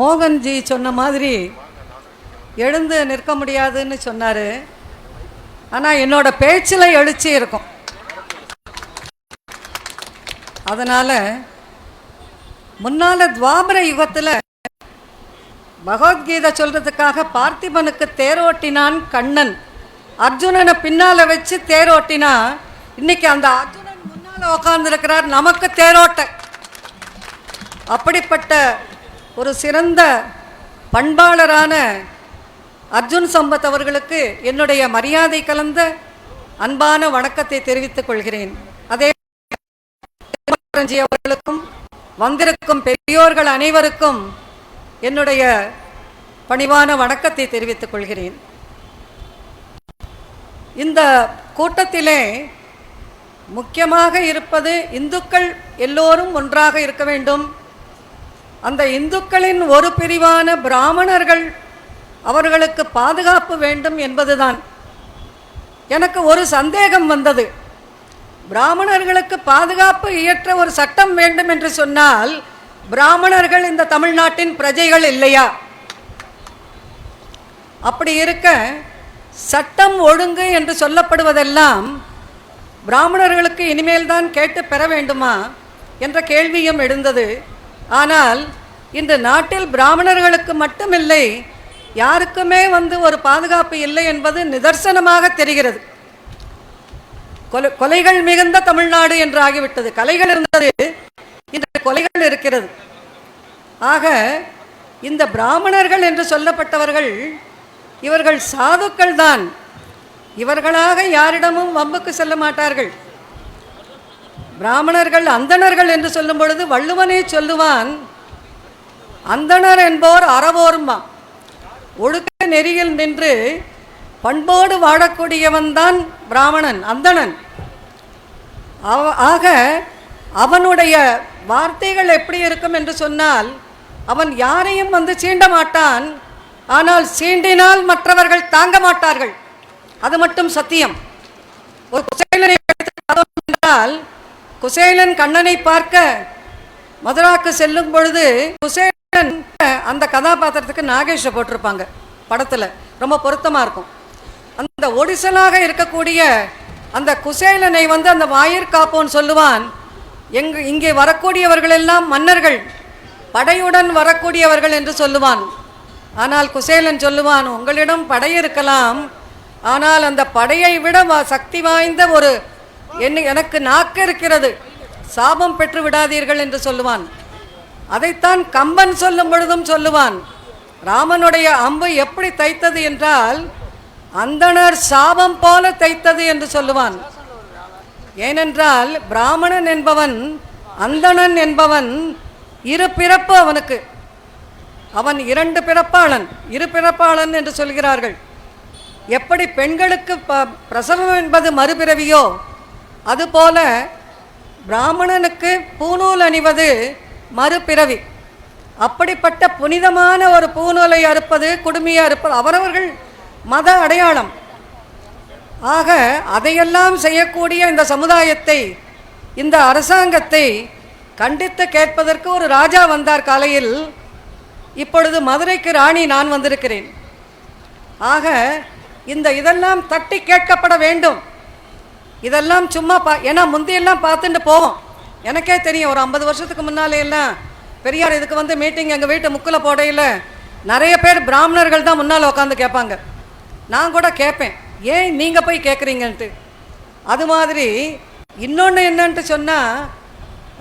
மோகன்ஜி சொன்ன மாதிரி எழுந்து நிற்க முடியாதுன்னு சொன்னார். ஆனால் என்னோட பேச்சில் எழுச்சி இருக்கும். அதனால் முன்னால் துவாபர யுகத்தில் பகவத்கீதை சொல்கிறதுக்காக பார்த்திபனுக்கு தேரோட்டினான் கண்ணன். அர்ஜுனனை பின்னால் வச்சு தேரோட்டினா இன்னைக்கு அந்த அர்ஜுனன் முன்னால் உட்காந்துருக்கிறார் நமக்கு தேரோட்ட. அப்படிப்பட்ட ஒரு சிறந்த பண்பாளரான அர்ஜுன் சம்பத் அவர்களுக்கு என்னுடைய மரியாதை கலந்த அன்பான வணக்கத்தை தெரிவித்துக் கொள்கிறேன். அதே அவர்களுக்கும் வந்திருக்கும் பெரியோர்கள் அனைவருக்கும் என்னுடைய பணிவான வணக்கத்தை தெரிவித்துக் கொள்கிறேன். இந்த கூட்டத்திலே முக்கியமாக இருப்பது இந்துக்கள் எல்லோரும் ஒன்றாக இருக்க வேண்டும். அந்த இந்துக்களின் ஒரு பிரிவான பிராமணர்கள் அவர்களுக்கு பாதுகாப்பு வேண்டும் என்பதுதான். எனக்கு ஒரு சந்தேகம் வந்தது. பிராமணர்களுக்கு பாதுகாப்பு இயற்ற ஒரு சட்டம் வேண்டும் என்று சொன்னால் பிராமணர்கள் இந்த தமிழ்நாட்டின் பிரஜைகள் இல்லையா? அப்படி இருக்க சட்டம் ஒழுங்கு என்று சொல்லப்படுவதெல்லாம் பிராமணர்களுக்கு இனிமேல் தான் கேட்டு பெற வேண்டுமா? என்ற கேள்வியும் எழுந்தது. ஆனால் இந்த நாட்டில் பிராமணர்களுக்கு மட்டுமில்லை யாருக்குமே வந்து ஒரு பாதுகாப்பு இல்லை என்பது நிதர்சனமாக தெரிகிறது. கொலை கொலைகள் மிகுந்த தமிழ்நாடு என்று ஆகிவிட்டது. கலைகள் இருந்தது இன்று கொலைகள் இருக்கிறது. ஆக இந்த பிராமணர்கள் என்று சொல்லப்பட்டவர்கள் இவர்கள் சாதுக்கள் தான் இவர்களாக யாரிடமும் வம்புக்கு செல்ல மாட்டார்கள். பிராமணர்கள் அந்தணர்கள் என்று சொல்லும் பொழுது வள்ளுவனே சொல்லுவான் அந்தணர் என்போர் அறவோர்மா. ஒழுக்க நெறியில் நின்று பண்போடு வாழக்கூடியவன்தான் பிராமணன் அந்தணன். அவ- ஆக அவனுடைய வார்த்தைகள் எப்படி இருக்கும் என்று சொன்னால் அவன் யாரையும் வந்து சீண்ட மாட்டான் ஆனால் சீண்டினால் மற்றவர்கள் தாங்க மாட்டார்கள். அது மட்டும் சத்தியம். ஒரு குசேலனை என்றால் குசேலன் கண்ணனை பார்க்க மதுராக்கு செல்லும் பொழுது குசேலன் அந்த கதாபாத்திரத்துக்கு நாகேஷை போட்டிருப்பாங்க படத்தில். ரொம்ப பொருத்தமாக இருக்கும். அந்த ஒடிசலாக இருக்கக்கூடிய அந்த குசேலனை வந்து அந்த வாயிற் காப்போன் சொல்லுவான். எங்கு இங்கே வரக்கூடியவர்கள் எல்லாம் மன்னர்கள் படையுடன் வரக்கூடியவர்கள் என்று சொல்லுவான். ஆனால் குசேலன் சொல்லுவான் உங்களிடம் படை இருக்கலாம். ஆனால் அந்த படையை விட சக்தி வாய்ந்த ஒரு என்ன எனக்கு நாக்கு இருக்கிறது. சாபம் பெற்று விடாதீர்கள் என்று சொல்லுவான். அதைத்தான் கம்பன் சொல்லும் பொழுதும் சொல்லுவான். ராமனுடைய அம்பு எப்படி தைத்தது என்றால் அந்தணர் சாபம் போல தைத்தது என்று சொல்லுவான். ஏனென்றால் பிராமணன் என்பவன் அந்தணன் என்பவன் இரு பிறப்பு அவனுக்கு. அவன் இரண்டு பிறப்பாளன் இரு பிறப்பாளன் என்று சொல்கிறார்கள். எப்படி பெண்களுக்கு ப பிரசவம் என்பது மறுபிறவியோ அதுபோல பிராமணனுக்கு பூநூல் அணிவது மறுபிறவி. அப்படிப்பட்ட புனிதமான ஒரு பூநூலை அறுப்பது குடுமையை அறுப்பது அவரவர்கள் மத அடையாளம். ஆக அதையெல்லாம் செய்யக்கூடிய இந்த சமுதாயத்தை இந்த அரசாங்கத்தை கண்டித்து கேட்பதற்கு ஒரு ராஜா வந்தார் காலையில். இப்பொழுது மதுரைக்கு ராணி நான் வந்திருக்கிறேன். ஆக இந்த இதெல்லாம் தட்டி கேட்கப்பட வேண்டும். இதெல்லாம் சும்மா பா ஏன்னா முந்தியெல்லாம் பார்த்துட்டு போவோம். எனக்கே தெரியும் ஒரு ஐம்பது வருஷத்துக்கு முன்னாலே எல்லாம் பெரியார் இதுக்கு வந்து மீட்டிங் எங்கள் வீட்டு முக்கில் போடையில் நிறைய பேர் பிராமணர்கள் தான் முன்னால் உட்காந்து கேட்பாங்க. நான் கூட கேட்பேன் ஏன் நீங்கள் போய் கேட்குறீங்கன்ட்டு? அது மாதிரி இன்னொன்று என்னன்ட்டு சொன்னால்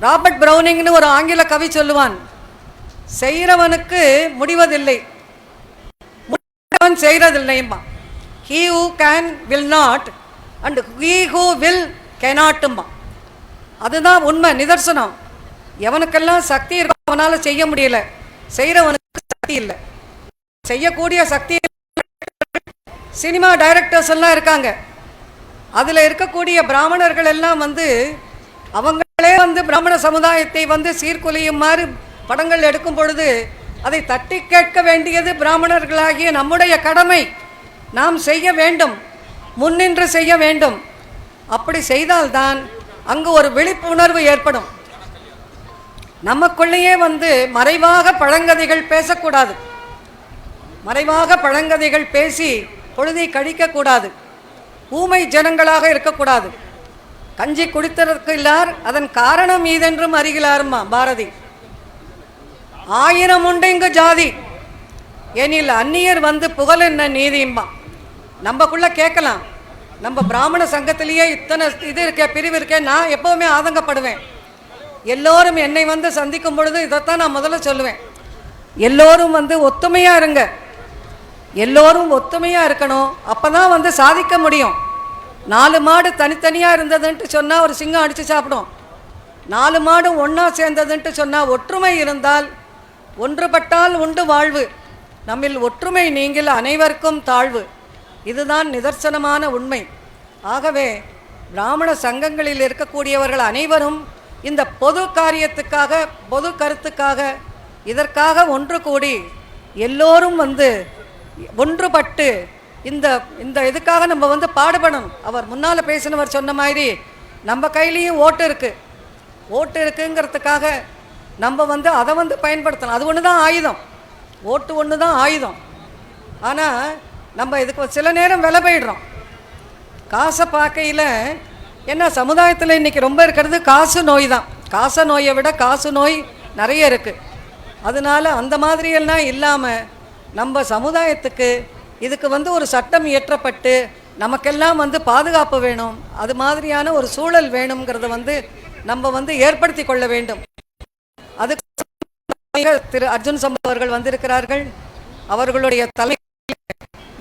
ராபர்ட் ப்ரௌனிங்னு ஒரு ஆங்கில கவி சொல்லுவான் செய்கிறவனுக்கு முடிவதில்லை. முடிவன் செய்கிறதில்லைம்மா he who can will not and he who will கெனாட்டும்மா அதுதான் உண்மை நிதர்சனம். எவனுக்கெல்லாம் சக்தி இருக்கோ அவனால் செய்ய முடியல. செய்கிறவனுக்கு சக்தி இல்லை. செய்யக்கூடிய சக்தி சினிமா டைரக்டர்ஸ் எல்லாம் இருக்காங்க. அதில் இருக்கக்கூடிய பிராமணர்கள் எல்லாம் வந்து அவங்களே வந்து பிராமண சமுதாயத்தை வந்து சீர்குலையுமாறு படங்கள் எடுக்கும் பொழுது அதை தட்டி கேட்க வேண்டியது பிராமணர்களாகிய நம்முடைய கடமை. நாம் செய்ய வேண்டும். முன்னின்று செய்ய வேண்டும். அப்படி செய்தால்தான் அங்கு ஒரு விழிப்புணர்வு ஏற்படும். நமக்குள்ளேயே வந்து மறைவாக பழங்கதைகள் பேசக்கூடாது. மறைவாக பழங்கதைகள் பேசி பொழுதை கழிக்கக்கூடாது. ஊமை ஜனங்களாக இருக்கக்கூடாது. கஞ்சி குடித்திருக்கிறார் அதன் காரணம் ஈதென்றும் அறிகிறாருமா பாரதி. ஆயிரம் உண்டு ஜாதி. எனில் அந்நியர் வந்து புகழ் என்ன நீதியும்பான் நம்மக்குள்ள கேட்கலாம். நம்ம பிராமண சங்கத்திலேயே இத்தனை இது இருக்கே பிரிவு இருக்கேன் நான் எப்போவுமே ஆதங்கப்படுவேன். எல்லோரும் என்னை வந்து சந்திக்கும் பொழுது இதைத்தான் நான் முதல்ல சொல்லுவேன். எல்லோரும் வந்து ஒத்துமையாக இருங்க. எல்லோரும் ஒத்துமையாக இருக்கணும். அப்போ தான் வந்து சாதிக்க முடியும். நாலு மாடு தனித்தனியாக இருந்ததுன்ட்டு சொன்னால் ஒரு சிங்கம் அடித்து சாப்பிடும். நாலு மாடும் ஒன்றா சேர்ந்ததுன்ட்டு சொன்னால் ஒற்றுமை இருந்தால் ஒன்றுபட்டால் உண்டு வாழ்வு. நம்மில் ஒற்றுமை நீங்கள் அனைவருக்கும் தாழ்வு. இதுதான் நிதர்சனமான உண்மை. ஆகவே பிராமண சங்கங்களில் இருக்கக்கூடியவர்கள் அனைவரும் இந்த பொது காரியத்துக்காக பொது கருத்துக்காக இதற்காக ஒன்று கூடி எல்லோரும் வந்து ஒன்றுபட்டு இந்த இந்த இதுக்காக நம்ம வந்து பாடுபடணும். அவர் முன்னால் பேசினவர் சொன்ன மாதிரி நம்ம கையிலையும் ஓட்டு இருக்குது ஓட்டு இருக்குங்கிறதுக்காக நம்ம வந்து அதை வந்து பயன்படுத்தலாம் அது ஒன்று தான் ஆயுதம். ஓட்டு ஒன்று தான் ஆயுதம். ஆனால் நம்ம இதுக்கு சில நேரம் விலை போயிடுறோம். காசை பார்க்கையில் என்ன சமுதாயத்தில் இன்றைக்கி ரொம்ப இருக்கிறது காசு நோய் தான். காசு நோயை விட காசு நோய் நிறைய இருக்குது அதனால அந்த மாதிரியெல்லாம் இல்லாமல் நம்ம சமுதாயத்துக்கு இதுக்கு வந்து ஒரு சட்டம் இயற்றப்பட்டு நமக்கெல்லாம் வந்து பாதுகாப்பு வேணும். அது மாதிரியான ஒரு சூழல் வேணுங்கிறத வந்து நம்ம வந்து ஏற்படுத்தி கொள்ள வேண்டும். அதுக்கு திரு அர்ஜுன் சம்பவர்கள் அவர்கள் வந்திருக்கிறார்கள். அவர்களுடைய தலை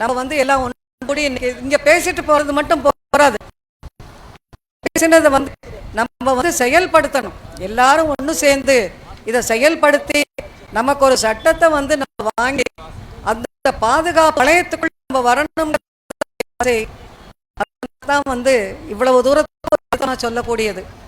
நம்ம வந்து எல்லாம் ஒன்று கூடி இன்னைக்கு இங்க பேசிட்டு போறது மட்டும் போறாது. பேசினதை வந்து நம்ம வந்து செயல்படுத்தணும். எல்லாரும் ஒன்று சேர்ந்து இதை செயல்படுத்தி நமக்கு ஒரு சட்டத்தை வந்து நம்ம வாங்கி அந்த பாதுகாப்பு வளையத்துக்குள்ள நம்ம வரணும் தான் வந்து இவ்வளவு தூரத்துக்கு நான் சொல்லக்கூடியது.